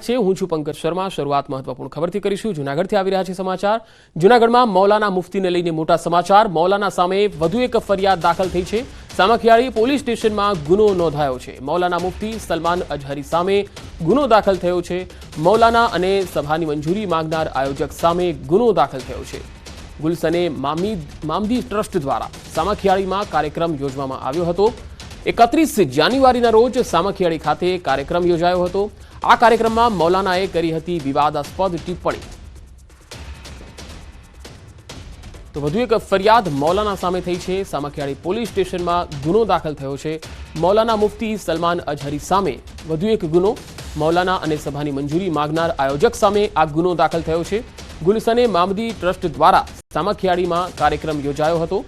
છે, હું છું પંકજ શર્મા. શરૂઆત મહત્વપૂર્ણ ખબરથી કરીશું. જૂનાગઢથી આવી રહ્યા છે સમાચાર. જૂનાગઢમાં મૌલાના મુફ્તીને લઈને મોટા સમાચાર. મૌલાના સામે વધુ એક ફરિયાદ દાખલ થઈ છે. સામખિયાળી પોલીસ સ્ટેશનમાં ગુનો નોંધાયો છે. મૌલાના મુફ્તી સલમાન અજહરી સામે ગુનો દાખલ થયો છે. મૌલાના અને સભાની મંજૂરી માંગનાર આયોજક સામે ગુનો દાખલ થયો છે. ગુલસને મામીદ મામદી ટ્રસ્ટ દ્વારા સામખિયાળીમાં કાર્યક્રમ યોજવામાં આવ્યો હતો. એકત્રીસ જાન્યુઆરીના રોજ સામખિયાળી ખાતે કાર્યક્રમ યોજાયો હતો. આ કાર્યક્રમમાં મૌલાનાએ કરી હતી વિવાદાસ્પદ ટિપ્પણી. તો વધુ એક ફરિયાદ મૌલાના સામે થઈ છે. સામખિયાળી પોલીસ સ્ટેશનમાં ગુનો દાખલ થયો છે. મૌલાના મુફ્તી સલમાન અજહરી સામે વધુ એક ગુનો. મૌલાના અને સભાની મંજૂરી માગનાર આયોજક સામે આ ગુનો દાખલ થયો છે. ગુલસને મામદી ટ્રસ્ટ દ્વારા સામખિયાળીમાં કાર્યક્રમ યોજાયો હતો.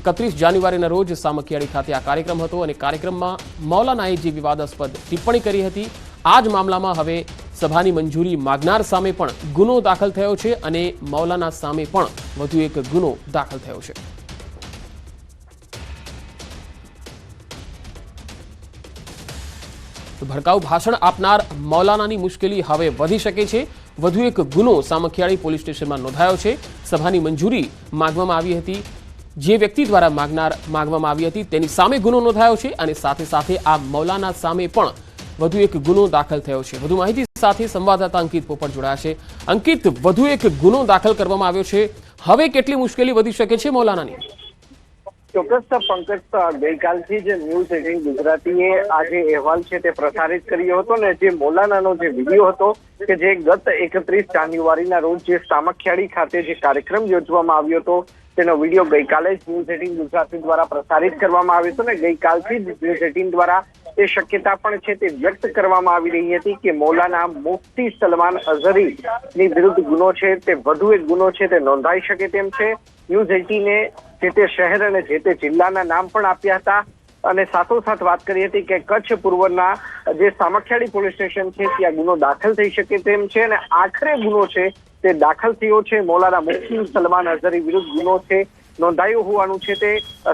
એકત્રીસ જાન્યુઆરીના રોજ સામખિયાળી ખાતે આ કાર્યક્રમ હતો અને કાર્યક્રમમાં મૌલાનાએ જે વિવાદાસ્પદ ટિપ્પણી કરી હતી. આ જ મામલામાં હવે સભાની મંજૂરી માગનાર સામે પણ ગુનો દાખલ થયો છે અને મૌલાના સામે પણ વધુ એક ગુનો દાખલ થયો છે. ભડકાઉ ભાષણ આપનાર મૌલાનાની મુશ્કેલી હવે વધી શકે છે. વધુ એક ગુનો સામખિયાળી પોલીસ સ્ટેશનમાં નોંધાયો છે. સભાની મંજૂરી માગવામાં આવી હતી. જે વ્યક્તિ દ્વારા માગનાર માગવામાં આવી હતી તેની સામે ગુનો નોંધાયો છે અને સાથે સાથે આ મૌલાના સામે પણ વધુ એક ગુનો દાખલ થયો છે. વધુ માહિતી સાથે સંવાદદાતા અંકિત પોપટ જોડાયા છે. અંકિત, વધુ એક ગુનો દાખલ કરવામાં આવ્યો છે. હવે કેટલી મુશ્કેલી વધી શકે છે મૌલાનાની? ચોક્કસ પંકજ ગઈકાલથી જે ન્યૂઝ એટીન ગુજરાતીએ આ જે અહેવાલ છે તે પ્રસારિત કર્યો હતો ને, જે મોલાનાનો જે વીડિયો હતો કે જે ગત એકત્રીસ જાન્યુઆરીના રોજ જે સામખિયાળી ખાતે જે કાર્યક્રમ યોજવામાં આવ્યો હતો તેનો વીડિયો ગઈકાલે જ ન્યૂઝ એટીન ગુજરાતી દ્વારા પ્રસારિત કરવામાં આવ્યો હતો ને, ગઈકાલથી જ ન્યૂઝ એટીન દ્વારા એ શક્યતા પણ છે તે વ્યક્ત કરવામાં આવી રહી હતી કે મૌલાના મુફ્તી સલમાન અઝહરી ની વિરુદ્ધ ગુનો છે, તે વધુ એક ગુનો છે, તે નોંધાઈ શકે તેમ છે. ન્યૂઝ એટીને જે તે શહેર અને જે તે જિલ્લાના નામ પણ આપ્યા હતા. અને સાથોસાથ વાત કરી હતી કે કચ્છ પૂર્વના જે સામખિયાળી પોલીસ સ્ટેશન છે, ત્યાં ગુનો દાખલ થઈ શકે તેમ છે અને આખરે ગુનો છે તે દાખલ થયો છે. મૌલાના મુફ્તી સલમાન અઝહરી વિરુદ્ધ ગુનો છે, નોંધાયું હોવાનું છે તે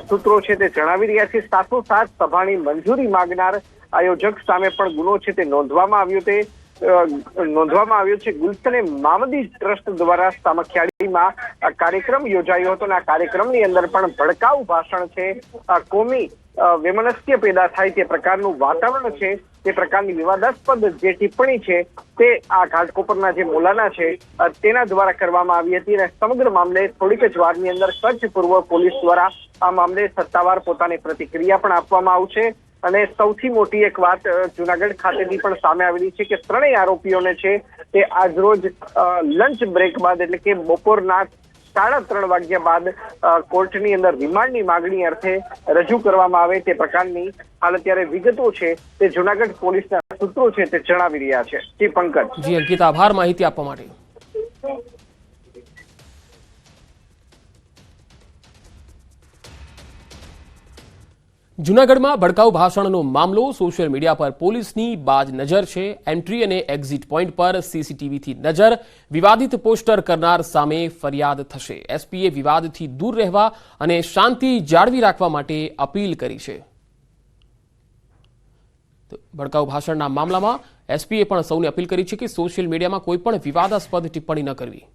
સૂત્રો છે તે જણાવી રહ્યા છે. સાથોસાથ સભાની મંજૂરી માગનાર આયોજક સામે પણ ગુનો છે તે નોંધવામાં આવ્યો તે નોંધવામાં આવ્યો છે ગુલશને મામદી ટ્રસ્ટ દ્વારા સામખિયાળીમાં આ કાર્યક્રમ યોજાયો હતો અને આ કાર્યક્રમની અંદર પણ ભડકાઉ ભાષણ છે. કોમી વેમનસ્ય પેદા થાય તે પ્રકારનું વાતાવરણ છે. તે પ્રકારની વિવાદાસ્પદ જે ટિપ્પણી છે, તે આ ઘાટકોપરના જે મોલાના છે તેના દ્વારા કરવામાં આવી હતી અને સમગ્ર મામલે થોડીક જ વારની અંદર કચ્છ પૂર્વ પોલીસ દ્વારા આ મામલે સત્તાવાર પોતાની પ્રતિક્રિયા પણ આપવામાં આવશે. અને સૌથી મોટી એક વાત જુનાગઢ ખાતેની પણ સામે આવેલી છે કે ત્રણેય આરોપીઓને છે તે આજરોજ લંચ બ્રેક બાદ એટલે કે બપોરના સાડા ત્રણ વાગ્યા બાદ કોર્ટની અંદર રિમાન્ડની માગણી અર્થે રજૂ કરવામાં આવે તે પ્રકારની હાલ અત્યારે વિગતો છે તે જુનાગઢ પોલીસના સૂત્રો છે તે જણાવી રહ્યા છે. જી, પંકજ. જી, અંકિત, આભાર માહિતી આપવા માટે. જૂનાગઢમાં ભડકાઉ ભાષણનો મામલો, સોશિયલ મીડિયા પર પોલીસની બાજ નજર છે. એન્ટ્રી અને એક્ઝિટ પોઈન્ટ પર સીસીટીવીથી નજર. વિવાદિત પોસ્ટર કરનાર સામે ફરિયાદ થશે. એસપીએ વિવાદથી દૂર રહેવા અને શાંતિ જાળવી રાખવા માટે અપીલ કરી છે. ભડકાઉ ભાષણના મામલામાં એસપીએ પણ સૌને અપીલ કરી છે કે સોશિયલ મીડિયામાં કોઈ પણ વિવાદાસ્પદ ટિપ્પણી ન કરવી.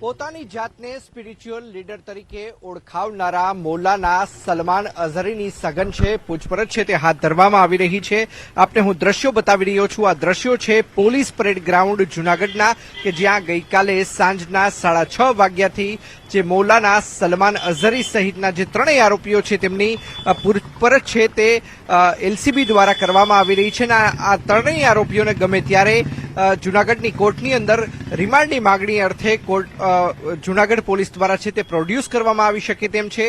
પોતાની જાતને સ્પિરિચ્યુઅલ લીડર તરીકે ઓળખાવનારા મૌલાના સલમાન અઝહરીની સઘન છે, પૂછપરછ છે, તે હાથ ધરવામાં આવી રહી છે. આપને હું દ્રશ્યો બતાવી રહ્યો છું. આ દ્રશ્યો છે પોલીસ પરેડ ગ્રાઉન્ડ જુનાગઢના, કે જ્યાં ગઈકાલે સાંજના સાડા છ વાગ્યાથી જે મૌલાના સલમાન અઝહરી સહિતના જે ત્રણેય આરોપીઓ છે, તેમની પૂછપરછ છે તે એલસીબી દ્વારા કરવામાં આવી રહી છે. અને આ ત્રણેય આરોપીઓને ગમે ત્યારે જૂનાગઢની કોર્ટની અંદર રિમાન્ડની માગણી અર્થે કોર્ટ જુનાગઢ પોલીસ દ્વારા છે તે પ્રોડ્યુસ કરવામાં આવી શકે તેમ છે.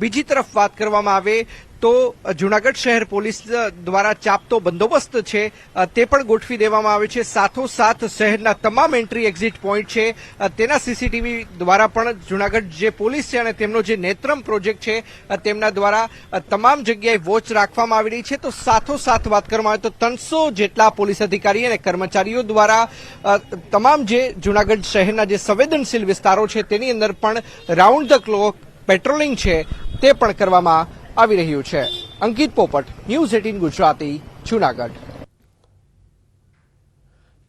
બીજી તરફ વાત કરવામાં આવે તો જુનાગઢ શહેર પોલીસ દ્વારા ચાપતો બંદોબસ્ત છે તે પણ ગોઠવી દેવામાં આવે છે. સાથોસાથ શહેરના તમામ એન્ટ્રી એક્ઝિટ પોઈન્ટ છે. તેના સીસીટીવી દ્વારા પણ જુનાગઢ જે પોલીસ છે અને તેમનો જે નેત્રમ પ્રોજેક્ટ છે તેમના દ્વારા તમામ જગ્યાએ વોચ રાખવામાં આવી રહી છે. તો સાથોસાથ વાત કરવામાં આવે તો ત્રણસો જેટલા પોલીસ અધિકારી અને કર્મચારીઓ દ્વારા તમામ જે જુનાગઢ શહેરના જે સંવેદનશીલ વિસ્તારો છે, તેની અંદર પણ રાઉન્ડ ધ ક્લોક પેટ્રોલિંગ છે, તે પણ કરવામાં આવી રહ્યું છે. અંકિત પોપટ, ન્યૂઝ એટીન ગુજરાતી, જુનાગઢ.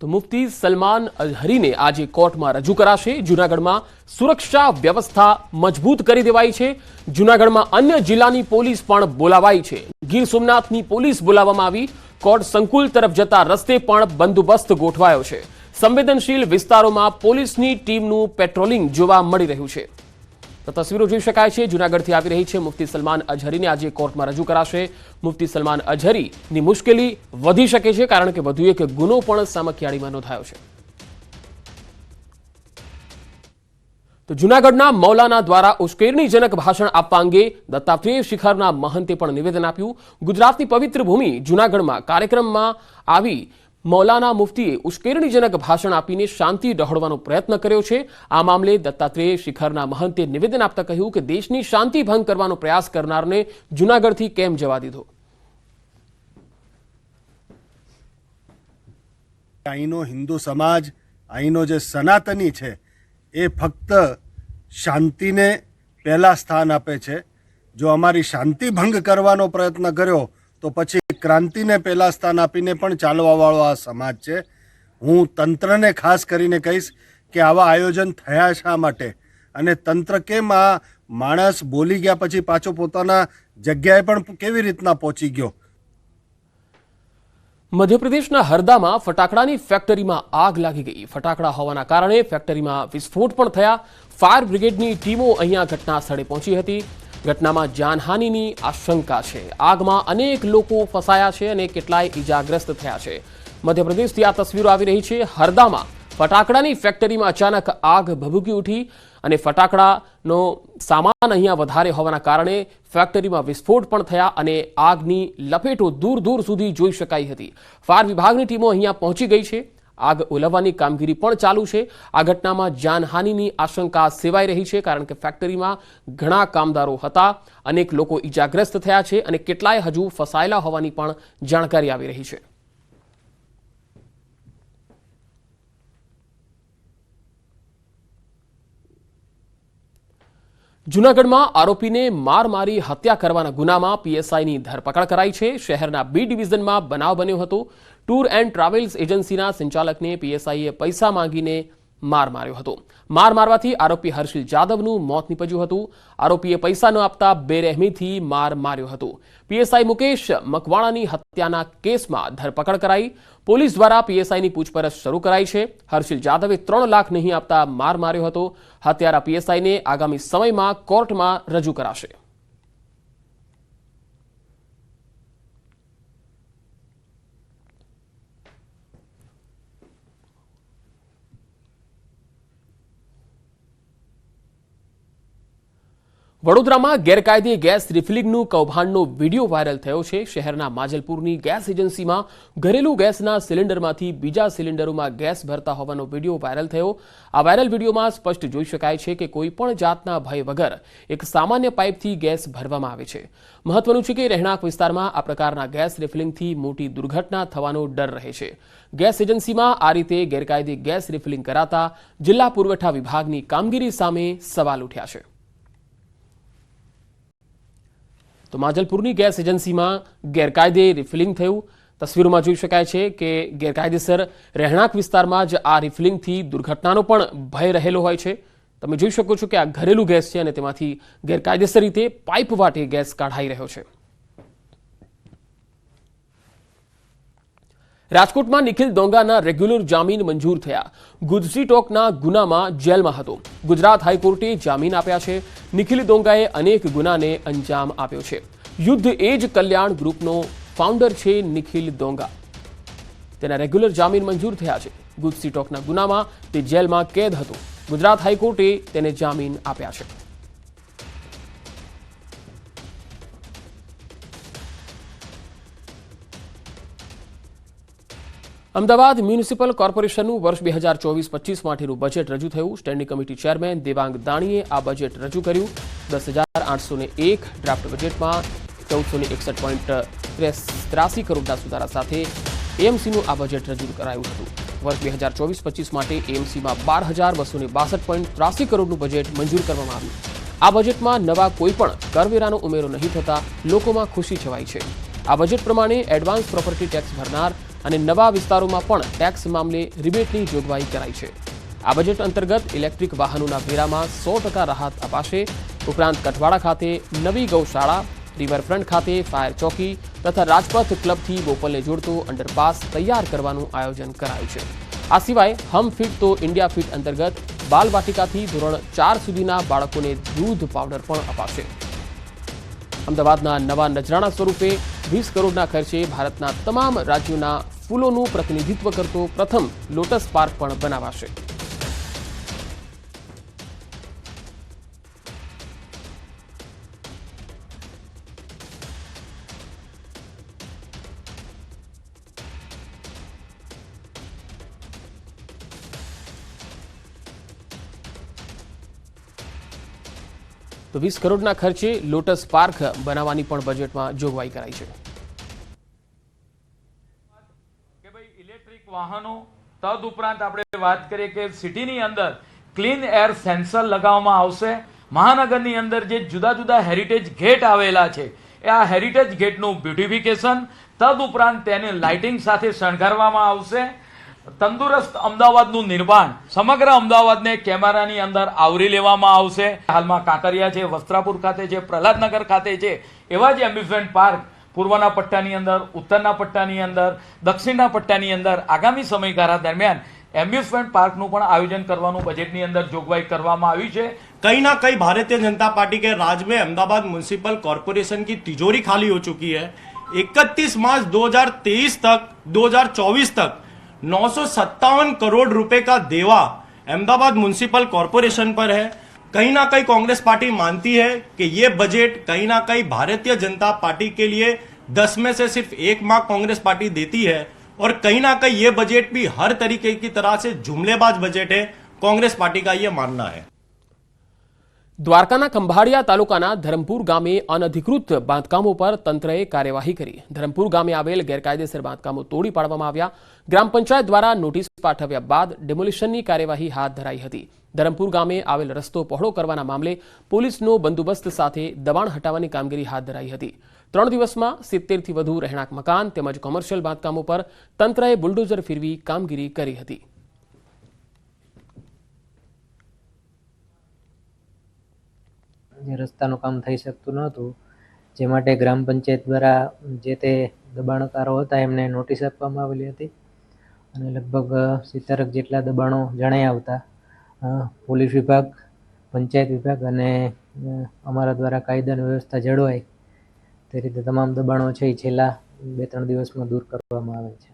તો મુફ્તી સલમાન અઝહરીને આજે કોર્ટમાં રજૂ કરાશે. જૂનાગઢમાં સુરક્ષા વ્યવસ્થા મજબૂત કરી દેવાઈ છે. જૂનાગઢમાં અન્ય જિલ્લાની પોલીસ પણ બોલાવાઈ છે. ગીર સોમનાથની પોલીસ બોલાવવામાં આવી. કોર્ટ સંકુલ તરફ જતા રસ્તે પણ બંદોબસ્ત ગોઠવાયો છે. સંવેદનશીલ વિસ્તારોમાં પોલીસની ટીમનું પેટ્રોલિંગ જોવા મળી રહ્યું છે. તો તસવીરો જોઈ શકાય છે. જૂનાગઢથી આવી રહી છે મુફ્તી સલમાન અઝહરીને આજે કોર્ટમાં રજૂ કરાશે. મુફ્તી સલમાન અઝહરીની મુશ્કેલી વધી શકે છે, કારણ કે વધુ એક ગુનો પણ સામખિયાળીમાં નોંધાયો છે. તો જૂનાગઢના મૌલાના દ્વારા ઉશ્કેરણીજનક ભાષણ આપવા અંગે દત્તાત્રેય શિખરના મહંતે પણ નિવેદન આપ્યું. ગુજરાતની પવિત્ર ભૂમિ જૂનાગઢમાં કાર્યક્રમમાં આવી મૌલાના મુફ્તીએ ઉશ્કેરણીજનક ભાષણ આપીને શાંતિ ડહોળવાનો પ્રયત્ન કર્યો છે. આ મામલે દત્તાત્રેય શિખરના મહંતે નિવેદન આપતા કહ્યું કે દેશની શાંતિ ભંગ કરવાનો પ્રયાસ કરનારને જૂનાગઢથી કેમ જવા દીધો? અહીંનો હિન્દુ સમાજ અહીંનો જે સનાતની છે, એ ફક્ત શાંતિને પહેલાં સ્થાન આપે છે. જો અમારી શાંતિ ભંગ કરવાનો પ્રયત્ન કર્યો, તો પછી ક્રાંતિને પહેલાં સ્થાન આપીને પણ ચાલવાવાળો આ સમાજ છે. હું તંત્રને ખાસ કરીને કહીશ કે આવા આયોજન થયા શા માટે? અને તંત્ર કેમ આ માણસ બોલી ગયા પછી પાછો પોતાના જગ્યાએ પણ કેવી રીતના પહોંચી ગયો? મધ્યપ્રદેશના હરદામાં ફટાકડાની ફેક્ટરીમાં આગ લાગી ગઈ. ફટાકડા હોવાના કારણે ફેક્ટરીમાં વિસ્ફોટ પણ થયા. ફાયર બ્રિગેડની ટીમો અહીંયા ઘટના સ્થળે પહોંચી હતી. ઘટનામાં જાનહાનિની આશંકા છે. આગમાં અનેક લોકો ફસાયા છે અને કેટલાય ઈજાગ્રસ્ત થયા છે. મધ્યપ્રદેશથી આ તસવીરો આવી રહી છે. હરદામાં ફટાકડાની ફેક્ટરીમાં અચાનક આગ ભભૂકી ઉઠી અને ફટાકડાનો સામાન અહીંયા વધારે હોવાના કારણે ફેક્ટરીમાં વિસ્ફોટ પણ થયા અને આગની લપેટો દૂર દૂર સુધી જોઈ શકાઈ હતી. ફાયર વિભાગની ટીમો અહીંયા પહોંચી ગઈ છે. આગ ઓલવવાની કામગીરી પણ ચાલુ છે. આ ઘટનામાં જાનહાનિની આશંકા સેવાઈ રહી છે કારણ કે ફેક્ટરીમાં ઘણા કામદારો હતા. અનેક લોકો ઈજાગ્રસ્ત થયા છે અને કેટલાય હજુ ફસાયેલા હોવાની પણ જાણકારી આવી રહી છે. જૂનાગઢમાં આરોપીને માર મારી હત્યા કરવાના ગુનામાં પીએસઆઈની ધરપકડ કરાઈ છે. શહેરના બી ડિવિઝનમાં બનાવ બન્યો હતો. ટૂર એન્ડ ટ્રાવેલ્સ એજન્સીના સંચાલકને પીએસઆઈએ પૈસા માંગીને માર માર્યો હતો. માર મારવાથી આરોપી હર્ષિલ જાદવનું મોત નીપજ્યું હતું. આરોપીએ પૈસા ન આપતા બેરહેમીથી માર માર્યો હતો. પીએસઆઈ મુકેશ મકવાણાની હત્યાના કેસમાં ધરપકડ કરાઈ. પોલીસ દ્વારા પીએસઆઈની પૂછપરછ શરૂ કરાઈ છે. હર્ષિલ જાદવે ત્રણ લાખ નહીં આપતા માર માર્યો હતો. હત્યારા પીએસઆઈને આગામી સમયમાં કોર્ટમાં રજૂ કરાશે. વડોદરામાં ગેરકાયદે ગેસ રિફિલિંગનું કૌભાંડનો વીડિયો વાયરલ થયો છે. શહેરના માજલપુરની ગેસ એજન્સીમાં ઘરેલું ગેસના સિલિન્ડરમાંથી બીજા સિલિન્ડરોમાં ગેસ ભરતા હોવાનો વીડિયો વાયરલ થયો. આ વાયરલ વિડીયોમાં સ્પષ્ટ જોઈ શકાય છે કે કોઈપણ જાતના ભય વગર એક સામાન્ય પાઇપથી ગેસ ભરવામાં આવે છે. મહત્વનું છે કે રહેણાંક વિસ્તારમાં આ પ્રકારના ગેસ રિફિલિંગથી મોટી દુર્ઘટના થવાનો ડર રહે છે. ગેસ એજન્સીમાં આ રીતે ગેરકાયદે ગેસ રિફિલિંગ કરાતા જિલ્લા પુરવઠા વિભાગની કામગીરી સામે સવાલ ઉઠ્યા છે. તો માજલપુરની ગેસ એજન્સીમાં ગેરકાયદે રિફિલિંગ થયું. તસવીરોમાં જોઈ શકાય છે કે ગેરકાયદેસર રહેણાંક વિસ્તારમાં જ આ રિફિલિંગથી દુર્ઘટનાનો પણ ભય રહેલો હોય છે. તમે જોઈ શકો છો કે આ ઘરેલું ગેસ છે અને તેમાંથી ગેરકાયદેસર રીતે પાઇપ વાટે ગેસ કાઢાઈ રહ્યો છે. રાજકોટમાં નિખિલ દોંગાના રેગ્યુલર જામીન મંજૂર થયા. ગુજસી ટોકના ગુનામાં જેલમાં હતો. ગુજરાત હાઈકોર્ટે જામીન આપ્યા છે. નિખિલ દોંગાએ અનેક ગુનાને અંજામ આપ્યો છે. યુદ્ધ એજ કલ્યાણ ગ્રુપનો ફાઉન્ડર છે નિખિલ દોંગા. તેના રેગ્યુલર જામીન મંજૂર થયા છે. ગુજસી ટોકના ગુનામાં તે જેલમાં કેદ હતો. ગુજરાત હાઈકોર્ટે તેને જામીન આપ્યા છે. અમદાવાદ મ્યુનિસિપલ કોર્પોરેશનનું વર્ષ બે હજાર ચોવીસ પચીસ માટેનું બજેટ રજૂ થયું. સ્ટેન્ડિંગ કમિટી ચેરમેન દેવાંગ દાણીએ આ બજેટ રજૂ કર્યું. દસ હજાર આઠસો એક ડ્રાફ્ટ બજેટમાં ચૌદસો એકસઠ પોઈન્ટ ત્રાસી કરોડના સુધારા સાથે એએમસીનું આ બજેટ રજૂ કરાયું હતું. વર્ષ બે હજાર ચોવીસ પચીસ માટે એએમસીમાં બાર હજાર બસો બાસઠ પોઈન્ટ ત્રાસી કરોડનું બજેટ મંજૂર કરવામાં આવ્યું. આ બજેટમાં નવા કોઈપણ કરવેરાનો ઉમેરો નહીં થતા લોકોમાં ખુશી છવાઈ છે. આ બજેટ પ્રમાણે એડવાન્સ પ્રોપર્ટી ટેક્સ ભરનાર અને નવા વિસ્તારોમાં પણ ટેક્સ મામલે રિબેટની જોગવાઈ કરાઈ છે. આ બજેટ અંતર્ગત ઇલેક્ટ્રિક વાહનોના વેરામાં સો ટકા રાહત અપાશે. ઉપરાંત કઠવાડા ખાતે નવી ગૌશાળા, રિવરફ્રન્ટ ખાતે ફાયર ચોકી તથા રાજપથ ક્લબથી બોપલને જોડતો અંડરપાસ તૈયાર કરવાનું આયોજન કરાયું છે. આ સિવાય હમ ફિટ તો ઇન્ડિયા ફિટ અંતર્ગત બાલવાટિકાથી ધોરણ ચાર સુધીના બાળકોને દૂધ પાવડર પણ અપાશે. અમદાવાદના નવા નજરાણા સ્વરૂપે વીસ કરોડના ખર્ચે ભારતના તમામ રાજ્યોના ફૂલોનું પ્રતિનિધિત્વ કરતો પ્રથમ લોટસ પાર્ક પણ બનાવાશે. તો વીસ કરોડના ખર્ચે લોટસ પાર્ક બનાવવાની પણ બજેટમાં જોગવાઈ કરાઈ છે કે ભાઈ ઇલેક્ટ્રિક વાહનો તદ ઉપરાંત આપણે વાત કરીએ કે સિટીની અંદર ક્લીન એર સેન્સર લગાવવામાં આવશે. મહાનગરની અંદર જે જુદા જુદા હેરિટેજ ગેટ આવેલા છે, એ આ હેરિટેજ ગેટનું બ્યુટિફિકેશન તદ ઉપરાંત તેને લાઇટિંગ સાથે શણગારવામાં આવશે. તંદુરસ્ત અમદાવાદનું નિર્માણ, સમગ્ર અમદાવાદને કેમેરાની અંદર આવરી લેવામાં આવશે. હાલમાં કાંકરિયા છે, વસ્ત્રાપુર ખાતે છે, પ્રહલાદનગર ખાતે છે, એવા જ એમ્યુઝમેન્ટ પાર્ક પૂર્વના પટ્ટાની અંદર ઉત્તરના પટ્ટાની અંદર દક્ષિણના પટ્ટાની અંદર આગામી સમયગાળા દરમિયાન એમ્યુઝમેન્ટ પાર્કનું પણ આયોજન કરવાનું બજેટની અંદર જોગવાઈ કરવામાં આવી છે कहीं ना कहीं भारतीय जनता पार्टी के राज में अहमदाबाद म्यूनसिपल कॉरपोरेशन की तिजोरी खाली हो चुकी है 31 मार्च 2023 तक 2024 तक नौ करोड़ रुपए का देवा अहमदाबाद म्यूनसिपल कॉरपोरेशन पर है कहीं ना कहीं कांग्रेस पार्टी मानती है कि ये बजट कहीं ना कहीं भारतीय जनता पार्टी के लिए दस में से सिर्फ़ एक मार्क कांग्रेस पार्टी देती है और कहीं ना कहीं ये बजट भी हर तरीके की तरह से जुमलेबाज बजट है। कांग्रेस पार्टी का ये मानना है। દ્વારકાના ખંભાળિયા તાલુકાના ધરમપુર ગામે અનધિકૃત બાંધકામો પર તંત્રએ કાર્યવાહી કરી. ધરમપુર ગામે આવેલ ગેરકાયદેસર બાંધકામો તોડી પાડવામાં આવ્યા. ગ્રામ પંચાયત દ્વારા નોટિસ પાઠવ્યા બાદ ડેમોલિશનની કાર્યવાહી હાથ ધરાઈ હતી. ધરમપુર ગામે આવેલ રસ્તો પહોળો કરવાના મામલે પોલીસનો બંદોબસ્ત સાથે દબાણ હટાવવાની કામગીરી હાથ ધરાઈ હતી. ત્રણ દિવસમાં સિત્તેરથી વધુ રહેણાંક મકાન તેમજ કોમર્શિયલ બાંધકામો પર તંત્રએ બુલડોઝર ફેરવી કામગીરી કરી હતી. જે રસ્તાનું કામ થઈ શકતું નહોતું, જે માટે ગ્રામ પંચાયત દ્વારા જે તે દબાણકારો હતા એમને નોટિસ આપવામાં આવેલી હતી. અને લગભગ સિત્તેરક જેટલા દબાણો જણાઈ આવતા પોલીસ વિભાગ, પંચાયત વિભાગ અને અમારા દ્વારા કાયદાની વ્યવસ્થા જળવાય તે રીતે તમામ દબાણો છે એ છેલ્લા બે ત્રણ દિવસમાં દૂર કરવામાં આવે છે.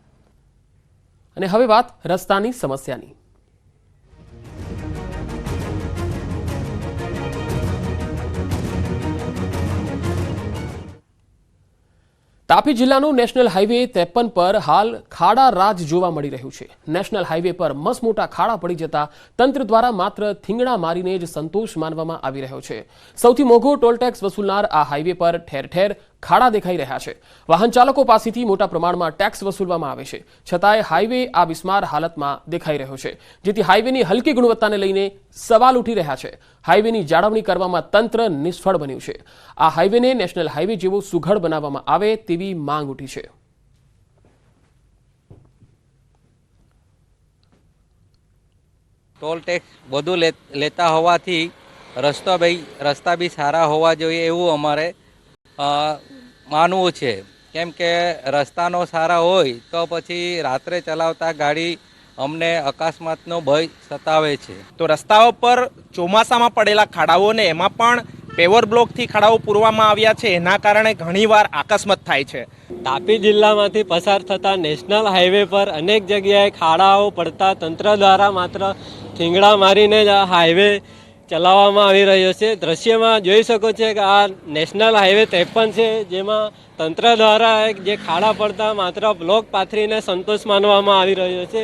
અને હવે વાત રસ્તાની સમસ્યાની. તાપી જિલ્લાનું નેશનલ હાઈવે ત્રેપન પર હાલ ખાડા રાજ જોવા મળી રહ્યું છે. નેશનલ હાઈવે પર મસમોટા ખાડા પડી જતા તંત્ર દ્વારા માત્ર થીંગડા મારીને જ સંતોષ માનવામાં આવી રહ્યો છે. સૌથી મોઘો ટોલટેક્સ વસૂલનાર આ હાઈવે પર ઠેર ઠેર ખાડા દેખાઈ રહ્યા છે. વાહન ચાલકો પાસેથી મોટા પ્રમાણમાં ટેક્સ વસૂલવામાં આવે છે. છતાંય હાઈવે આ બિસ્માર હાલતમાં દેખાઈ રહ્યો છે. જેથી હાઈવેની હલકી ગુણવત્તાને લઈને સવાલ ઉઠી રહ્યા છે. હાઈવેની જાળવણી કરવામાં તંત્ર નિષ્ફળ બન્યું છે. આ હાઈવેને નેશનલ હાઈવે જેવો સુઘડ બનાવવામાં આવે તેવી માંગ ઉઠી છે. ટોલ ટેક્સ વધુ લેતા હોવાથી રસ્તો ભાઈ રસ્તા બી સારા હોવા જોઈએ એવું અમારે માનવું છે. કેમ કે રસ્તાનો સારા હોય તો પછી રાત્રે ચલાવતા ગાડી અમને અકસ્માતનો ભય સતાવે છે. તો રસ્તાઓ પર ચોમાસામાં પડેલા ખાડાઓને એમાં પણ પેવર બ્લોકથી ખાડાઓ પૂરવામાં આવ્યા છે. એના કારણે ઘણીવાર અકસ્માત થાય છે. તાપી જિલ્લામાંથી પસાર થતા નેશનલ હાઈવે પર અનેક જગ્યાએ ખાડાઓ પડતા તંત્ર દ્વારા માત્ર થીંગડા મારીને જ આ હાઈવે ચલાવવામાં આવી રહ્યો છે. દ્રશ્યમાં જોઈ શકો છો કે આ નેશનલ હાઈવે ત્રેપન છે, જેમાં તંત્ર દ્વારા જે ખાડા પડતા માત્ર બ્લોક પાથરીને સંતોષ માનવામાં આવી રહ્યો છે.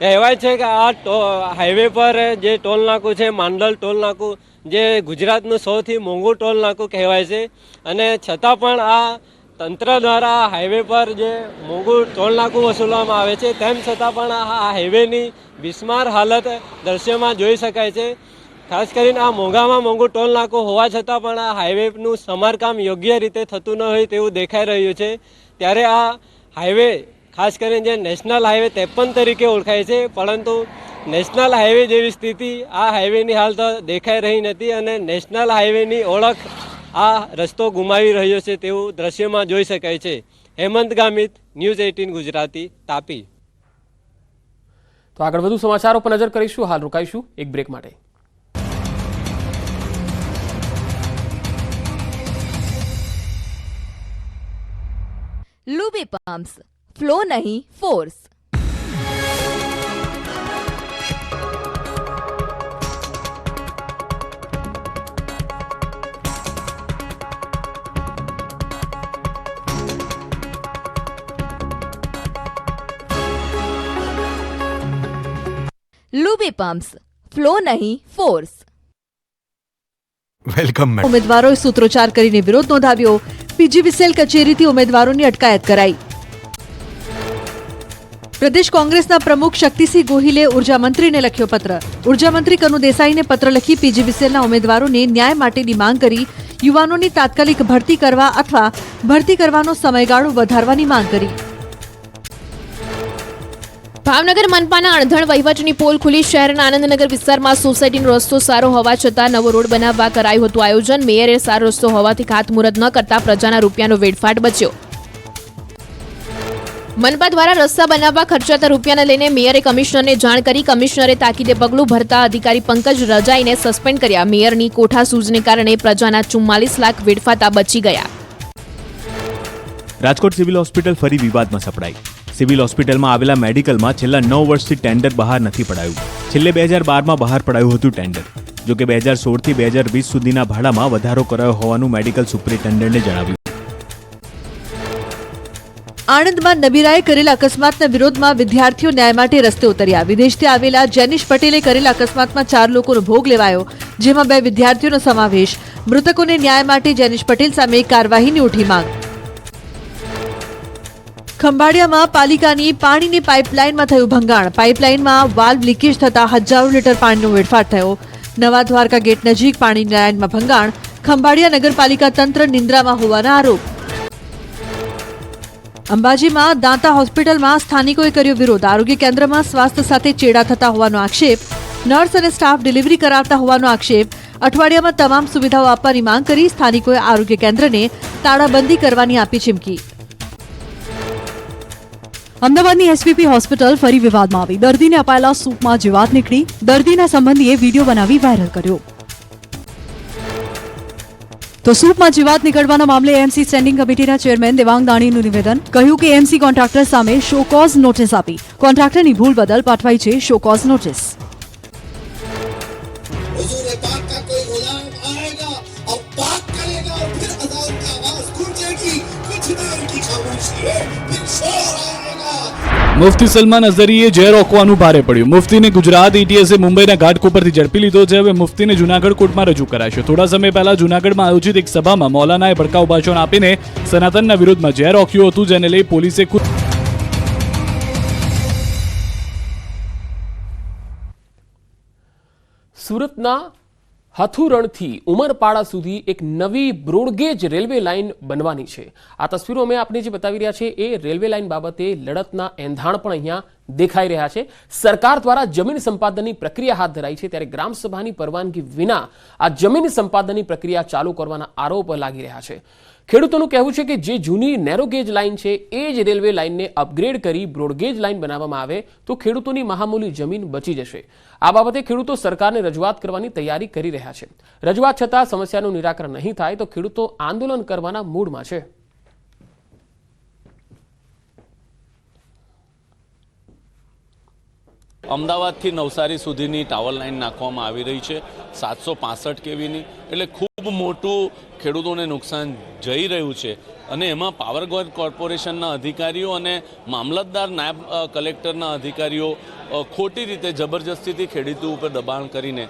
કહેવાય છે કે આ હાઈવે પર જે ટોલ નાકું છે, માંડલ ટોલ નાકું, જે ગુજરાતનું સૌથી મોંઘું ટોલ નાકું કહેવાય છે. અને છતાં પણ આ તંત્ર દ્વારા હાઈવે પર જે મોંઘું ટોલ નાકું વસૂલવામાં આવે છે, તેમ છતાં પણ આ હાઈવેની બિસ્માર હાલત દ્રશ્યમાં જોઈ શકાય છે. ખાસ કરીને આ મોંઘામાં મોંઘું ટોલ નાકો હોવા છતાં પણ આ હાઈવેનું સમારકામ યોગ્ય રીતે થતું ન હોય તેવું દેખાઈ રહ્યું છે. ત્યારે આ હાઈવે, ખાસ કરીને જે નેશનલ હાઈવે ત્રેપન તરીકે ઓળખાય છે, પરંતુ નેશનલ હાઈવે જેવી સ્થિતિ આ હાઈવેની હાલ તો દેખાઈ રહી નથી અને નેશનલ હાઈવેની ઓળખ આ રસ્તો ગુમાવી રહ્યો છે તેવું દ્રશ્યમાં જોઈ શકાય છે. Hemant Gamit, news eighteen Gujarati, Tapi. તો આગળ વધુ સમાચારો પર નજર કરીશું, હાલ રોકાઈશું, એક બ્રેક માટે. લુબી પમ્પ્સ ફ્લો નહીં ફોર્સ લુબી પમ્પ્સ ફ્લો નહીં ફોર્સ વેલકમ મેડમ ઉમેદવારોએ સૂત્રોચ્ચાર કરીને વિરોધ નોંધાવ્યો પીજીવીસીએલ કચેરીથી ઉમેદવારોની અટકાયત કરાઈ. પ્રદેશ કોંગ્રેસના પ્રમુખ શક્તિસિંહ ગોહિલે ઊર્જા મંત્રીને લખ્યો પત્ર. ઉર્જામંત્રી કનુ દેસાઈને પત્ર લખી પીજીવીસીએલના ઉમેદવારોને ન્યાય માટેની માંગ કરી યુવાનોની તાત્કાલિક ભરતી કરવા અથવા ભરતી કરવાનો સમયગાળો વધારવાની માંગ કરી. ભાવનગર મનપાના અણધણ વહીવટની પોલ ખુલી શહેરના આનંદનગર વિસ્તારમાં સોસાયટીનો રસ્તો સારો હોવા છતાં નવો રોડ બનાવવા કરાયું હતું આયોજન. મેયરે સારો રસ્તો હોવાથી ખાતમુહૂર્ત ન કરતા પ્રજાના રૂપિયાનો વેડફાટ બચ્યો. મનપા દ્વારા રસ્તા બનાવવા ખર્ચાતા રૂપિયાને લઈને મેયરે કમિશનરને જાણ કરી. કમિશનરે તાકીદે પગલું ભરતા અધિકારી પંકજ રજાઈને સસ્પેન્ડ કર્યા. મેયરની કોઠાસૂઝને કારણે પ્રજાના ચુમ્માલીસ લાખ વેડફાતા બચી ગયા. રાજકોટ સિવિલ હોસ્પિટલ ફરી વિવાદમાં સપડાઈ. સિવિલ હોસ્પિટલમાં આવેલા મેડિકલમાં છેલ્લા નવ વર્ષથી ટેન્ડર બહાર નથી પડાયું. છેલ્લે બે હજાર બારમાં બહાર પડાયું હતું ટેન્ડર. જો કે બે હજાર સોળથી બે હજાર વીસ સુધીના ભાડામાં વધારો કરાયો હોવાનું મેડિકલ સુપ્રિન્ટેન્ડન્ટે જણાવ્યું. આણંદમાં નબીરાએ કરેલા અકસ્માતના વિરોધમાં વિદ્યાર્થીઓ ન્યાય માટે રસ્તે ઉતર્યા. વિદેશથી આવેલા જેનિશ પટેલે કરેલા અકસ્માતમાં ચાર લોકોનો ભોગ લેવાયો, જેમાં બે વિદ્યાર્થીઓનો સમાવેશ. મૃતકોને ન્યાય માટે જેનિશ પટેલ સામે કાર્યવાહીની ઉઠી માંગ. ખંભાળિયામાં પાલિકાની પાણીની પાઇપલાઇનમાં થયું ભંગાણ. પાઇપલાઇનમાં વાલ્વ લીકેજ થતા હજારો લીટર પાણીનો વેડફાટ થયો. નવા દ્વારકા ગેટ નજીક પાણીની લાઇનમાં ભંગાણ, ખંભાળિયા નગરપાલિકા તંત્ર નિંદ્રામાં હોવાના આરોપ. અંબાજીમાં દાંતા હોસ્પિટલમાં સ્થાનિકોએ કર્યો વિરોધ. આરોગ્ય કેન્દ્રમાં સ્વાસ્થ્ય સાથે ચેડા થતા હોવાનો આક્ષેપ. નર્સ અને સ્ટાફ ડિલિવરી કરાવતા હોવાનો આક્ષેપ. અઠવાડિયામાં તમામ સુવિધાઓ આપવાની માંગ કરી સ્થાનિકોએ આરોગ્ય કેન્દ્રને તાળાબંધી કરવાની આપી ચીમકી. અમદાવાદની એસવીપી હોસ્પિટલ ફરી વિવાદમાં આવી. દર્દીને અપાયેલા સૂપમાં જીવાત નીકળી. દર્દીના સંબંધીએ વીડિયો બનાવી વાયરલ કર્યો. તો સૂપમાં જીવાત નીકળવાના મામલે એમસી સ્ટેન્ડિંગ કમિટીના ચેરમેન દેવાંગ દાણીનું નિવેદન. કહ્યું કે એમસી કોન્ટ્રાક્ટર સામે શોકોઝ નોટિસ આપી. કોન્ટ્રાક્ટરની ભૂલ બદલ પાઠવાઈ છે show cause notice. Mufti Salman અઝરીએ ઝેર રોકવાનું ભારે પડ્યું. મુફ્તીને ગુજરાત એટીએસે મુંબઈના ઘાટકોપરથી ઝડપી લીધો છે. હવે મુફ્તીને જુનાગઢ કોર્ટમાં રજૂ કરાશે. થોડા સમય પહેલા જુનાગઢમાં આયોજિત એક સભામાં મૌલાનાએ ભડકાઉ ભાષણ આપીને સનાતનના વિરોધમાં ઝેર રોક્યું હતું, જેને લઈ પોલીસે ખુદ સુરતના હથુરણથી ઉમરપાડા સુધી એક નવી બ્રોડગેજ રેલવે લાઇન બનવાની છે. આ તસવીરો અમે આપને જે બતાવી રહ્યા છે, એ રેલવે લાઇન બાબતે લડતના એંધાણ પણ અહીંયા દેખાઈ રહ્યા છે. સરકાર દ્વારા જમીન સંપાદનની પ્રક્રિયા હાથ ધરાઈ છે, ત્યારે ગ્રામસભાની પરવાનગી વિના આ જમીન સંપાદનની પ્રક્રિયા ચાલુ કરવાના આરોપ લાગી રહ્યા છે. ખેડૂતોનું કહેવું છે કે જે જૂની નેરો ગેજ લાઇન છે, એ જ રેલવે લાઇનને અપગ્રેડ કરી બ્રોડગેજ લાઇન બનાવવામાં આવે તો ખેડૂતોની મહામૂલી જમીન બચી જશે. આ બાબતે ખેડૂતો સરકારને રજૂઆત કરવાની તૈયારી કરી રહ્યા છે. રજૂઆત છતાં સમસ્યાનું નિરાકરણ નહીં થાય તો ખેડૂતો આંદોલન કરવાના મૂડમાં છે. અમદાવાદથી નવસારી સુધીની ટાવર લાઇન નાખવામાં આવી રહી છે, સાતસો પાસઠ કેવીની. એટલે ખૂબ મોટું ખેડૂતોને નુકસાન જઈ રહ્યું છે. અને એમાં પાવર કોર્પોરેશનના અધિકારીઓ અને મામલતદાર નાયબ કલેક્ટરના અધિકારીઓ ખોટી રીતે જબરજસ્તીથી ખેડૂતો ઉપર દબાણ કરીને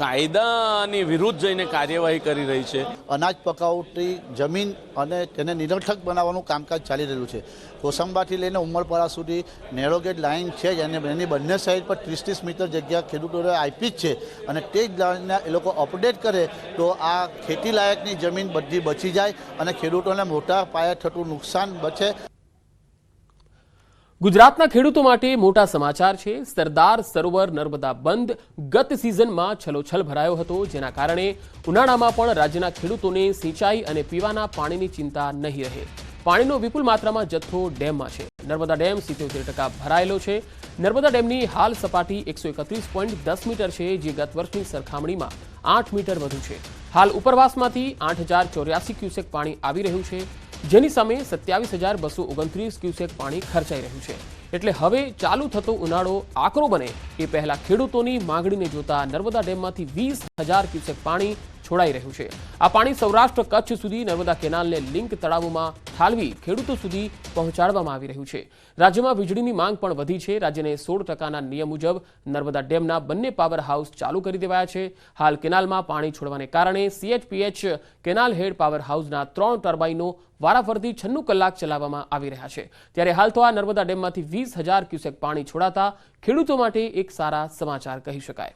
કાયદાની વિરુદ્ધ જઈને કાર્યવાહી કરી રહી છે. અનાજ પકાવટી જમીન અને તેને નિરર્થક બનાવવાનું કામકાજ ચાલી રહ્યું છે. કોસંબાથી લઈને ઉમરપાડા સુધી નેરો ગેટ લાઇન છે જ અને એની બંને સાઈડ પર ત્રીસ ત્રીસ મીટર જગ્યા ખેડૂતોને આપી જ છે. અને તે જ લાઇનના એ લોકો અપડેટ કરે તો આ ખેતી લાયકની જમીન બધી બચી જાય અને ખેડૂતોને મોટા પાયે થતું નુકસાન બચે. ગુજરાતના ખેડૂતો માટે મોટા સમાચાર છે. સરદાર સરોવર નર્મદા બંધ ગત સિઝનમાં છલોછલ ભરાયો હતો. જેના કારણે ઉનાળામાં પણ રાજ્યના ખેડૂતોને સિંચાઈ અને પીવાના પાણીની ચિંતા નહીં રહે. પાણીનો વિપુલ માત્રામાં જથ્થો ડેમમાં છે. નર્મદા ડેમ સિત્યોતેર ટકા ભરાયેલો છે. નર્મદા ડેમની હાલ સપાટી એકસો એકત્રીસ પોઈન્ટ દસ મીટર છે, જે ગત વર્ષની સરખામણીમાં આઠ મીટર વધુ છે. હાલ ઉપરવાસમાંથી આઠ હજાર ચોર્યાસી ક્યુસેક પાણી આવી રહ્યું છે. જેની સામે સત્યાવીસ હજાર બસો ઓગણત્રીસ ક્યુસેક પાણી ખર્ચાઈ રહ્યું છે. એટલે હવે ચાલુ થતો ઉનાળો આકરો બને એ પહેલા ખેડૂતોની માંગણીને જોતા નર્મદા ડેમમાંથી વીસ હજાર ક્યુસેક પાણી છોડાઈ રહ્યું છે. આ પાણી સૌરાષ્ટ્ર કચ્છ સુધી નર્મદા કેનાલને લિંક તળાવોમાં ઠાલવી ખેડૂતો સુધી પહોંચાડવામાં આવી રહ્યું છે. રાજ્યમાં વીજળીની માંગ પણ વધી છે. રાજ્યને સોળ ટકાના નિયમ મુજબ નર્મદા ડેમના બંને પાવર હાઉસ ચાલુ કરી દેવાયા છે. હાલ કેનાલમાં પાણી છોડવાને કારણે સીએચપીએચ કેનાલ હેડ પાવર હાઉસના ત્રણ ટર્બાઇનો વારાફરતી છન્નું કલાક ચલાવવામાં આવી રહ્યા છે. ત્યારે હાલ તો આ નર્મદા ડેમમાંથી વીસ હજાર ક્યુસેક પાણી છોડાતા ખેડૂતો માટે એક સારા સમાચાર કહી શકાય.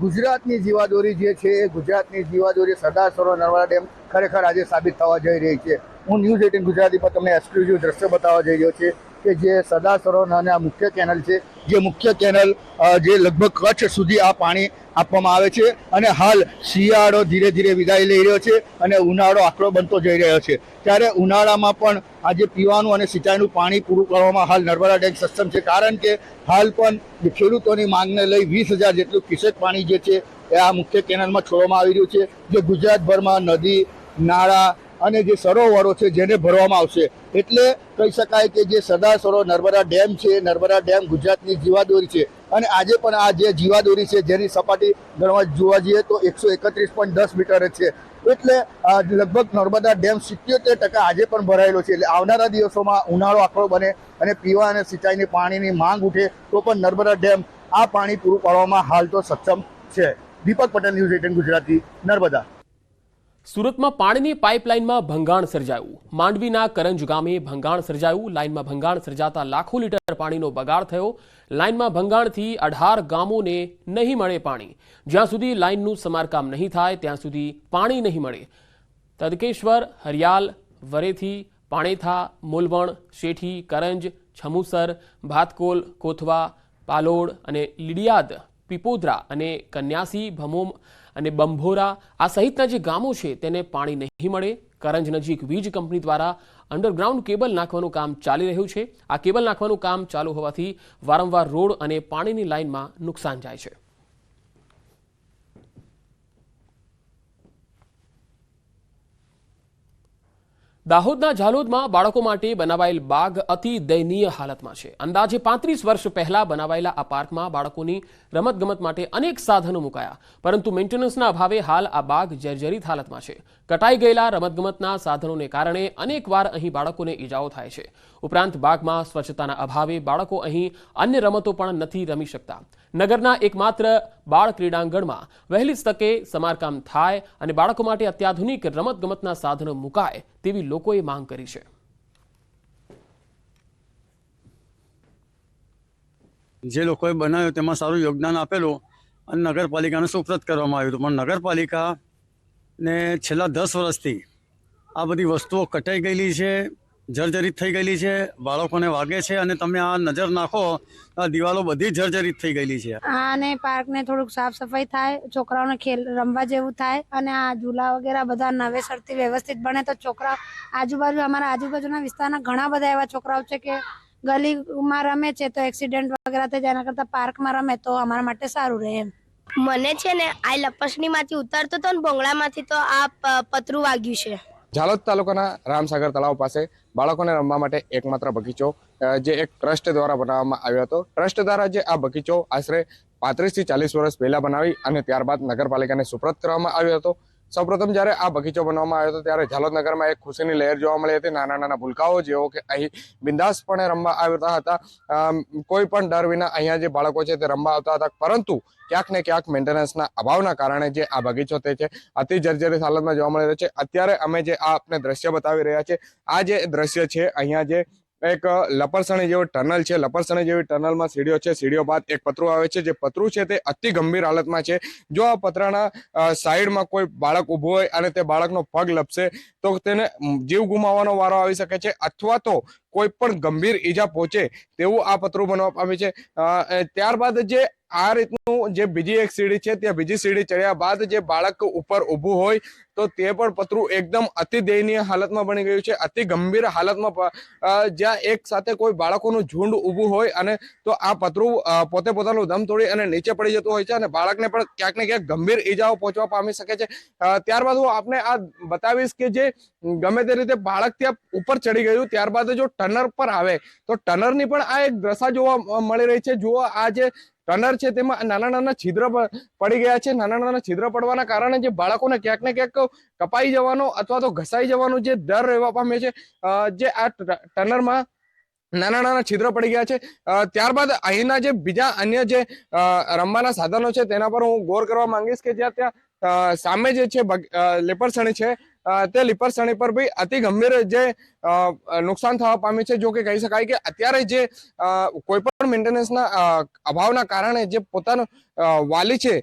ગુજરાતની જીવાદોરી જે છે એ ગુજરાતની જીવાદોરી સરદાર સરોવર નર્મદા ડેમ ખરેખર આજે સાબિત થવા જઈ રહી છે. હું ન્યૂઝ એટીન ગુજરાતી પર તમને એક્સક્લુઝિવ દ્રશ્ય બતાવવા જઈ રહ્યો છે. કે જે સરદાર સરોવર આ મુખ્ય કેનલ છે, જે મુખ્ય કેનલ જે લગભગ કચ્છ સુધી આ પાણી આપવામાં આવે છે અને હાલ શિયાળો ધીરે ધીરે વિદાય લઈ રહ્યો છે અને ઉનાળો આકરો બનતો જઈ રહ્યો છે. ત્યારે ઉનાળામાં પણ આજે પીવાનું અને સિંચાઈનું પાણી પૂરું કરવામાં હાલ નર્મદા ડેમ સક્ષમ છે. કારણ કે હાલ પણ ખેડૂતોની માંગને લઈ વીસ હજાર જેટલું કિશેક પાણી જે છે એ આ મુખ્ય કેનલમાં છોડવામાં આવી રહ્યું છે. જે ગુજરાતભરમાં નદી, નાળા અને જે સરોવરો છે જેને ભરવામાં આવશે. એટલે કહી શકાય કે જે સરદાર સરોવર નર્મદા ડેમ છે, નર્મદા ડેમ ગુજરાતની જીવાદોરી છે. અને આજે પણ આ જે જીવાદોરી છે, જેની સપાટી ગણવા જોવા જઈએ તો એકસો એકત્રીસ પોઈન્ટ દસ મીટર જ છે. એટલે લગભગ નર્મદા ડેમ સિત્યોતેર ટકા આજે પણ ભરાયેલો છે. એટલે આવનારા દિવસોમાં ઉનાળો આખરો બને અને પીવા અને સિંચાઈની પાણીની માંગ ઉઠે તો પણ નર્મદા ડેમ આ પાણી પૂરું પાડવામાં હાલ તો સક્ષમ છે. Deepak Patel news eighteen Gujarati, Narmada. સુરતમાં પાણીની પાઇપલાઇનમાં ભંગાણ સર્જાયું. માંડવીના કરંજ ગામે ભંગાણ સર્જાયું. લાઇનમાં ભંગાણ સર્જાતા લાખો લીટર પાણીનો બગાડ થયો. લાઇનમાં ભંગાણથી અઢાર ગામોને નહીં મળે પાણી. જ્યાં સુધી લાઇનનું સમારકામ નહીં થાય, ત્યાં સુધી પાણી નહીં મળે. તદકેશ્વર, હરિયાલ, વરેથી, પાણેથા, મુલવણ, શેઠી, કરંજ, છમુસર, ભાતકોલ, કોથવા, પાલોડ અને લીડિયાદ, પીપોદરા અને કન્યાસી, ભમોમ અને બંભોરા આ સહિતના જે ગામો છે તેને પાણી નહીં મળે. કરંજ નજીક વીજ કંપની દ્વારા અંડરગ્રાઉન્ડ કેબલ નાખવાનું કામ ચાલી રહ્યું છે. આ કેબલ નાખવાનું કામ ચાલુ હોવાથી વારંવાર રોડ અને પાણીની લાઇનમાં નુકસાન જાય છે. દાહોદના ઝાલોદમાં બાળકો માટે બનાવાયેલ બાગ અતિ દયનીય હાલતમાં છે. અંદાજે પાંત્રીસ વર્ષ પહેલા બનાવાયેલા આ પાર્કમાં બાળકોની રમતગમત માટે અનેક સાધનો મુકાયા. પરંતુ મેન્ટેનન્સના અભાવે હાલ આ બાગ જર્જરિત હાલતમાં છે. કટાઈ ગયેલા રમતગમતના સાધનોને કારણે અનેકવાર અહીં બાળકોને ઈજાઓ થાય છે. ઉપરાંત બાગમાં સ્વચ્છતાના અભાવે બાળકો અહીં અન્ય રમતો પણ નથી રમી શકતા. નગરના એકમાત્ર બાળ ક્રીડાંગણમાં વહેલી તકે સમારકામ થાય અને બાળકો માટે અત્યાધુનિક રમતગમતના સાધનો મુકાય તેવી લોકોએ માંગ કરી છે. જે લોકોએ બનાવ્યું તેમાં સારું યોગદાન આપેલું અને નગરપાલિકાને સુપ્રત કરવામાં આવ્યું હતું. પણ નગરપાલિકાને છેલ્લા દસ વર્ષથી આ બધી વસ્તુઓ કટાઈ ગયેલી છે. જર્જરિત થઈ ગયેલી છે બાળકોને વાગે છે અને તમે આ નજર નાખો આ દિવાલો બધી જર્જરિત થઈ ગયેલી છે. અને પાર્કને થોડુંક સાફ સફાઈ થાય છોકરાઓને ખેલ રમવા જેવું થાય અને આ ઝૂલા વગેરે બધા નવેસરથી વ્યવસ્થિત બને તો છોકરા આજુબાજુ અમારા આજુબાજુના વિસ્તારના ઘણા બધા એવા છોકરાઓ છે કે ગલીમાં રમે છે તો એક્સિડન્ટ વગેરે થાય જેના કરતા પાર્કમાં રમે તો અમારા માટે સારું રહે એમ. મને છે ને આ લપસણીમાંથી ઉતારતો હતો ને ભોંગળામાંથી તો આ પ- પતરું વાગ્યું છે. ઝાલોદ તાલુકાના રામસાગર તળાવ પાસે બાળકોને રમવા માટે એકમાત્ર બગીચો જે એક ટ્રસ્ટ દ્વારા બનાવવામાં આવ્યો હતો. ટ્રસ્ટ દ્વારા જે આ બગીચો આશરે પાંત્રીસથી ચાલીસ વર્ષ પહેલાં બનાવી અને ત્યારબાદ નગરપાલિકાને સુપ્રત કરવામાં આવ્યો હતો. સૌપ્રથમ જ્યારે આ બગીચો બનાવવામાં આવ્યો હતો, ત્યારે ઝાલોદનગરમાં એક ખુશીની લહેર જોવા મળી હતી. નાના નાના ભૂલકાઓ જેઓ કે અહીં બિંદાસપણે રમવા આવતા હતા કોઈ પણ ડર વિના અહીંયા જે બાળકો છે તે રમવા આવતા હતા. પરંતુ ક્યાંક ને ક્યાંક મેન્ટેનન્સના અભાવના કારણે જે આ બગીચો તે છે, અતિ જર્જરિત હાલતમાં જોવા મળી રહ્યો છે. અત્યારે અમે જે આ આપને દ્રશ્ય બતાવી રહ્યા છે આ જે દ્રશ્ય છે, અહીંયા જે એક લપરસણી જેવું ટનલ છે. લપરસણી જેવી ટનલમાં સીડીઓ છે. સીડીઓ બાદ એક પતરું આવે છે. જે પતરું છે તે અતિ ગંભીર હાલતમાં છે. જો આ પતરાના સાઈડમાં કોઈ બાળક ઊભું હોય અને તે બાળકનો પગ લપસે, તો તેને જીવ ગુમાવવાનો વારો આવી શકે છે અથવા તો કોઈ પણ ગંભીર ઈજા પહોંચે તેવું આ પતરું બનવા પામે છે. ત્યારબાદ જે આ રીતનું જે બીજી એક સીડી છે, ત્યાં બીજી સીડી ચડ્યા બાદ જે બાળક ઉપર ઊભું હોય, તો તે પણ પતરું એકદમ અતિ દયનીય હાલતમાં બની ગયું છે, અતિ ગંભીર હાલતમાં જ્યાં એક સાથે કોઈ બાળકોનું ઝુંડ ઊભું હોય અને તો આ પતરું પોતે પોતાનું દમ તોડી અને નીચે પડી જતું હોય છે અને બાળકને પણ ક્યાંક ને ક્યાંક ગંભીર ઈજાઓ પહોંચવા પામી શકે છે. ત્યારબાદ હું આપને આ બતાવીશ કે જે ગમે તે રીતે બાળક ત્યાં ઉપર ચડી ગયું, ત્યારબાદ જો ટનર પર આવે, તો ટનરની પણ આ એક દશા જોવા મળી રહી છે. જુઓ આ જે ટનર છે તેમાં નાના નાના છિદ્ર પડી ગયા છે. નાના નાના છિદ્ર પડવાના કારણે જે બાળકોને ક્યાંક ને ક્યાંક કપાઈ જવાનો અથવા તો ઘસાઈ જવાનો જે ડર રહેવા પામે છે જે આ ટનરમાં નાના નાના છિદ્ર પડી ગયા છે. ત્યારબાદ અહીંના જે બીજા અન્ય જે રમવાના સાધનો છે તેના પર હું ગોર કરવા માંગીશ કે જ્યાં ત્યાં સામે જે છે લેપરસણી છે તે લીપરસણી પર બી અતિ ગંભીર જે નુકસાન થવા પામ્યું છે. જો કે કહી શકાય કે અત્યારે જે કોઈ પણ મેન્ટેનન્સના અભાવના કારણે જે પોતાનો વાલી છે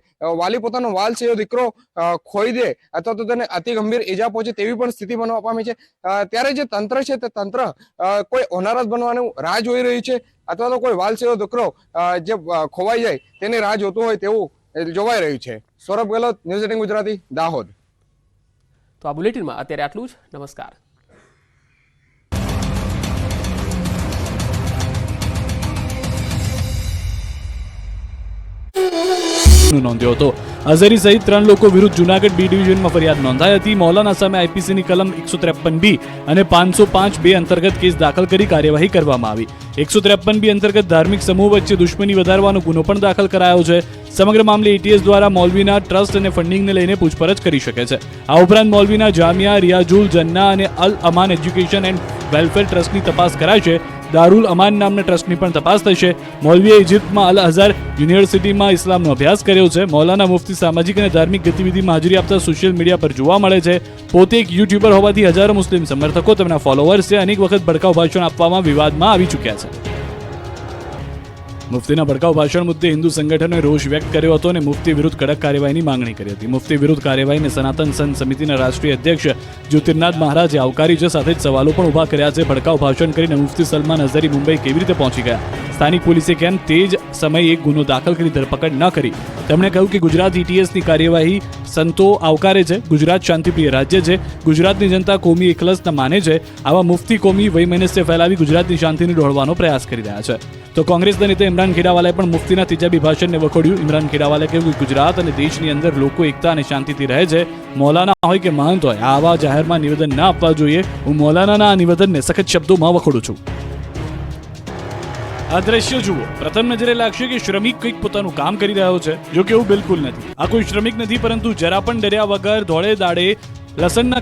વાલી પોતાનો વાલ છે એ દીકરો ખોઈ દે અથવા તો તેને અતિ ગંભીર ઈજા પહોંચે તેવી પણ સ્થિતિ બનવા પામી છે. ત્યારે જે તંત્ર છે તે તંત્ર કોઈ હોનારત બનવાનું રાહ જોઈ રહ્યું છે અથવા તો કોઈ વાલ છે દીકરો જે ખોવાઈ જાય તેની રાહ જોતું હોય તેવું જોવાઈ રહ્યું છે. Saurabh Gehlot, news eighteen Gujarati, Dahod. તો આ બુલેટિનમાં અત્યારે આટલું જ. નમસ્કાર. નોંધ્યો હતો. અઝરી સહિત ત્રણ લોકો વિરુદ્ધ જુનાગઢ બી ડિવિઝનમાં ફરિયાદ નોંધાઈ હતી. મૌલાના સામે આઈપીસીની કલમ એકસો ત્રેપન બી અને પાંચસો પાંચ બે અંતર્ગત કેસ દાખલ કરી કાર્યવાહી કરવામાં આવી. એકસો ત્રેપન બી અંતર્ગત ધાર્મિક સમૂહ વચ્ચે દુશ્મની વધારવાનો ગુનો પણ દાખલ કરાયો છે. સમગ્ર મામલે એટીએસ દ્વારા મૌલવીના ટ્રસ્ટ અને ફંડિંગને લઈને પૂછપરછ કરી શકે છે. આ ઉપરાંત મૌલવીના જામિયા રિયાજુલ જન્ના અને Al Aman education and welfare ટ્રસ્ટની તપાસ કરાશે દારુલ અમાન નામના ટ્રસ્ટની પણ તપાસ થશે. મૌલવીએ ઇજિપ્તમાં અલ અઝહર યુનિવર્સિટીમાં ઇસ્લામનો અભ્યાસ કર્યો છે. મૌલાના મુફ્તી સામાજિક અને ધાર્મિક ગતિવિધિમાં હાજરી આપતા સોશિયલ મીડિયા પર જોવા મળે છે. પોતે એક યુટ્યુબર હોવાથી હજારો મુસ્લિમ સમર્થકો તેમના ફોલોઅર્સે અનેક વખત ભડકાઉ ભાષણ આપવામાં વિવાદમાં આવી ચૂક્યા છે. મુફ્તીના ભડકાઉ ભાષણ મુદ્દે હિન્દુ સંગઠનોએ રોષ વ્યક્ત કર્યો હતો અને મુફ્તી વિરુદ્ધ કડક કાર્યવાહીની માંગણી કરી હતી. મુફ્તી વિરુદ્ધ કાર્યવાહીને સનાતન સંત સમિતિના રાષ્ટ્રીય અધ્યક્ષ જ્યોતિર્નાથ મહારાજે આવકારી છે, સાથે જ સવાલો પણ ઊભા કર્યા છે. ભડકાઉ ભાષણ કરીને મુફ્તી સલમાન અઝરી મુંબઈ કેવી રીતે પહોંચી ગયા? સ્થાનિક પોલીસે કેમ તે જ સમયે એક ગુનો દાખલ કરી ધરપકડ ન કરી? તેમણે કહ્યું કે ગુજરાત ઇટીએસની કાર્યવાહી સંતો આવકારે છે, ગુજરાત શાંતિપ્રિય રાજ્ય છે, ગુજરાતની જનતા કોમી એકલસના માને છે, આવા મુફ્તી કોમી વૈમનસ્ય ફેલાવી ગુજરાતની શાંતિને ડહોળવાનો પ્રયાસ કરી રહ્યા છે. તો કોંગ્રેસના નેતા ઇમરાન ખેડાવાલાએ પણ મુફ્તીના તેજાબી ભાષણને વખોડ્યું. ઇમરાન ખેડાવાલાએ કહ્યું કે ગુજરાત અને દેશની અંદર લોકો એકતા અને શાંતિથી રહે છે. મૌલાના હોય કે મહંત હોય, આવા જાહેરમાં નિવેદન ના આપવા જોઈએ. હું મૌલાનાના આ નિવેદનને સખત શબ્દોમાં વખોડું છું. આ દ્રશ્ય જુઓ. પ્રથમ નજરે લાગશે કે શ્રમિક કંઈક પોતાનું કામ કરી રહ્યો છે. જો કે એવું બિલકુલ નથી. આ કોઈ શ્રમિક નથી, પરંતુ જરા પણ ડર્યા વગર ધોળે દાડે લસણના